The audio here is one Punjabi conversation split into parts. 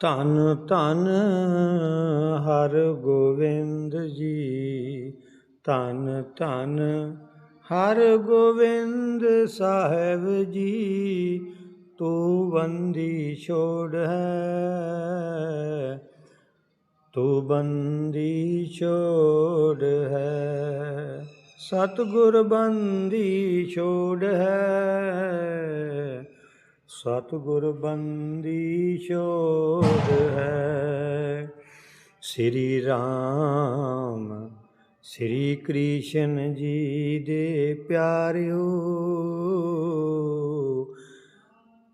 ਧੰਨ ਧੰਨ ਹਰ ਗੋਬਿੰਦ ਜੀ। ਧੰਨ ਧੰਨ ਹਰ ਗੋਬਿੰਦ ਸਾਹਿਬ ਜੀ। ਤੂੰ ਬੰਦੀ ਛੋੜ ਹੈ, ਤੂੰ ਬੰਦੀ ਛੋੜ ਹੈ। ਸਤਿਗੁਰ ਬੰਦੀ ਛੋੜ ਹੈ ਸਤਿਗੁਰ ਬੰਦੀ ਛੋੜ ਹੈ। ਸ੍ਰੀ ਰਾਮ, ਸ੍ਰੀ ਕ੍ਰਿਸ਼ਨ ਜੀ ਦੇ ਪਿਆਰਿਓ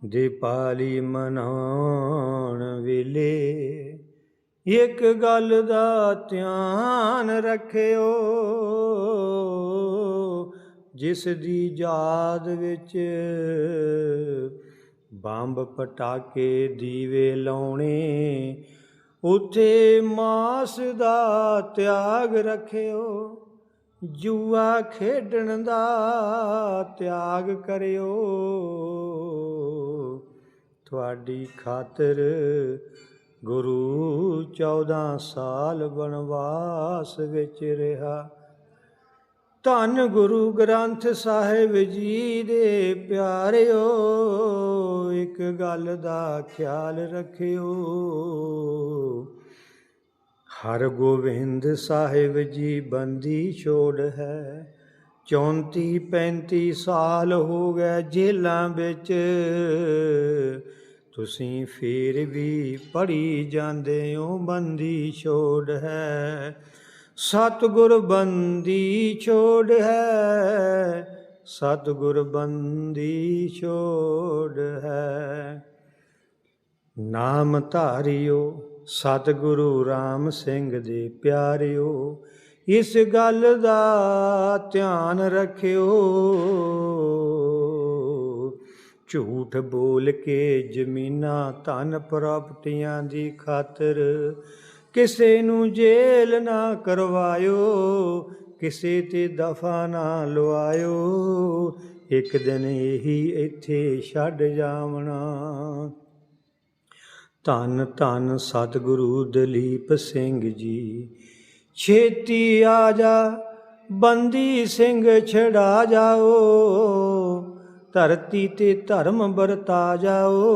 ਦੇ ਪਾਲੀ ਮਨਾਉਣ ਵੇਲੇ ਇੱਕ ਗੱਲ ਦਾ ਧਿਆਨ ਰੱਖਿਓ, ਜਿਸ ਦੀ ਯਾਦ ਵਿੱਚ ਬੰਬ ਪਟਾਕੇ ਦੀਵੇ ਲਾਉਣੇ, ਉਥੇ ਮਾਸ ਦਾ ਤਿਆਗ ਰੱਖਿਓ, ਜੂਆ ਖੇਡਣ ਦਾ ਤਿਆਗ ਕਰਿਓ। ਤੁਹਾਡੀ ਖਾਤਰ ਗੁਰੂ 14 ਸਾਲ ਬਨਵਾਸ ਵਿੱਚ ਰਿਹਾ। ਧੰਨ ਗੁਰੂ ਗ੍ਰੰਥ ਸਾਹਿਬ ਜੀ ਦੇ ਪਿਆਰਿਓ, ਇੱਕ ਗੱਲ ਦਾ ਖਿਆਲ ਰੱਖਿਓ। ਹਰ ਗੋਬਿੰਦ ਸਾਹਿਬ ਜੀ ਬੰਦੀ ਛੋੜ ਹੈ 34 35 ਸਾਲ ਹੋ ਗਏ ਜੇਲਾਂ ਵਿੱਚ। ਤੁਸੀਂ ਫੇਰ ਵੀ ਪੜੀ ਜਾਂਦੇ ਹੋ, ਬੰਦੀ ਛੋੜ ਹੈ। ਸਤਿਗੁਰ ਬੰਦੀ ਛੋੜ ਹੈ, ਸਤਿਗੁਰ ਬੰਦੀ ਛੋੜ ਹੈ। ਨਾਮ ਧਾਰਿਓ, ਸਤਿਗੁਰੂ ਰਾਮ ਸਿੰਘ ਦੇ ਪਿਆਰਿਓ, ਇਸ ਗੱਲ ਦਾ ਧਿਆਨ ਰੱਖਿਓ। ਝੂਠ ਬੋਲ ਕੇ ਜ਼ਮੀਨਾਂ ਧਨ ਪ੍ਰਾਪਤੀਆਂ ਦੀ ਖਾਤਰ ਕਿਸੇ ਨੂੰ ਜੇਲ ਨਾ ਕਰਵਾਇਓ, ਕਿਸੇ ਤੇ ਦਫਾ ਨਾ ਲਵਾਇਓ ਇੱਕ ਦਿਨ ਇਹੀ ਇੱਥੇ ਛੱਡ ਜਾਵਣਾ। ਧੰਨ ਧੰਨ ਸਤਿਗੁਰੂ ਦਲੀਪ ਸਿੰਘ ਜੀ। ਛੇਤੀ ਆ ਜਾ, ਬੰਦੀ ਸਿੰਘ ਛੜਾ ਜਾਓ। ਧਰਤੀ ਤੇ ਧਰਮ ਵਰਤਾ ਜਾਓ।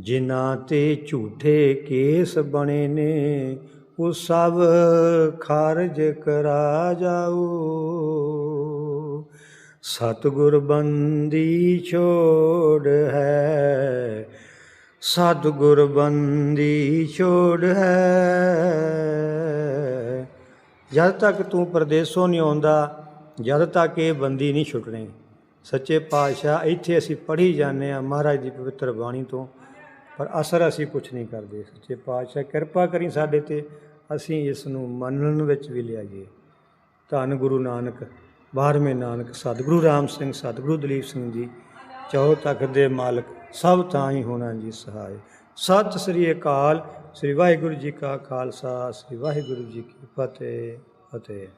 ਜਿਨ੍ਹਾਂ ਤੇ ਝੂਠੇ ਕੇਸ ਬਣੇ ਨੇ, ਉਹ ਸਭ ਖਾਰਜ ਕਰਾ ਜਾਓ। ਸਤਿਗੁਰ ਬੰਦੀ ਛੋੜ ਹੈ ਸਤਿਗੁਰ ਬੰਦੀ ਛੋੜ ਹੈ। ਜਦ ਤੱਕ ਤੂੰ ਪਰਦੇਸੋਂ ਨਹੀਂ ਆਉਂਦਾ, ਜਦ ਤੱਕ ਇਹ ਬੰਦੀ ਨਹੀਂ ਛੁੱਟਣੀ। ਸੱਚੇ ਪਾਤਸ਼ਾਹ, ਇੱਥੇ ਅਸੀਂ ਪੜ੍ਹੀ ਜਾਂਦੇ ਆ ਮਹਾਰਾਜ ਦੀ ਪਵਿੱਤਰ ਬਾਣੀ ਤੋਂ। ਪਰ ਅਸਰ ਅਸੀਂ ਕੁਝ ਨਹੀਂ ਕਰਦੇ। ਸੱਚੇ ਪਾਤਸ਼ਾਹ, ਕਿਰਪਾ ਕਰੀ ਸਾਡੇ ਤੇ ਅਸੀਂ ਇਸ ਨੂੰ ਮੰਨਣ ਵਿੱਚ ਵੀ ਲਿਆਈਏ। ਧੰਨ ਗੁਰੂ ਨਾਨਕ, ਬਾਰਵੇਂ ਨਾਨਕ, ਸਤਿਗੁਰੂ ਰਾਮ ਸਿੰਘ, ਸਤਿਗੁਰੂ ਦਲੀਪ ਸਿੰਘ ਜੀ ਚੌ ਤੱਕ ਦੇ ਮਾਲਕ, ਸਭ ਤਾਂ ਹੀ ਹੋਣਾ ਜੀ ਸਹਾਇ। ਸਤਿ ਸ੍ਰੀ ਅਕਾਲ, ਸ੍ਰੀ ਵਾਹਿਗੁਰੂ ਜੀ ਕਾ ਖਾਲਸਾ, ਸ੍ਰੀ ਵਾਹਿਗੁਰੂ ਜੀ ਕੀ ਫਤਿਹ ਫਤਿਹ।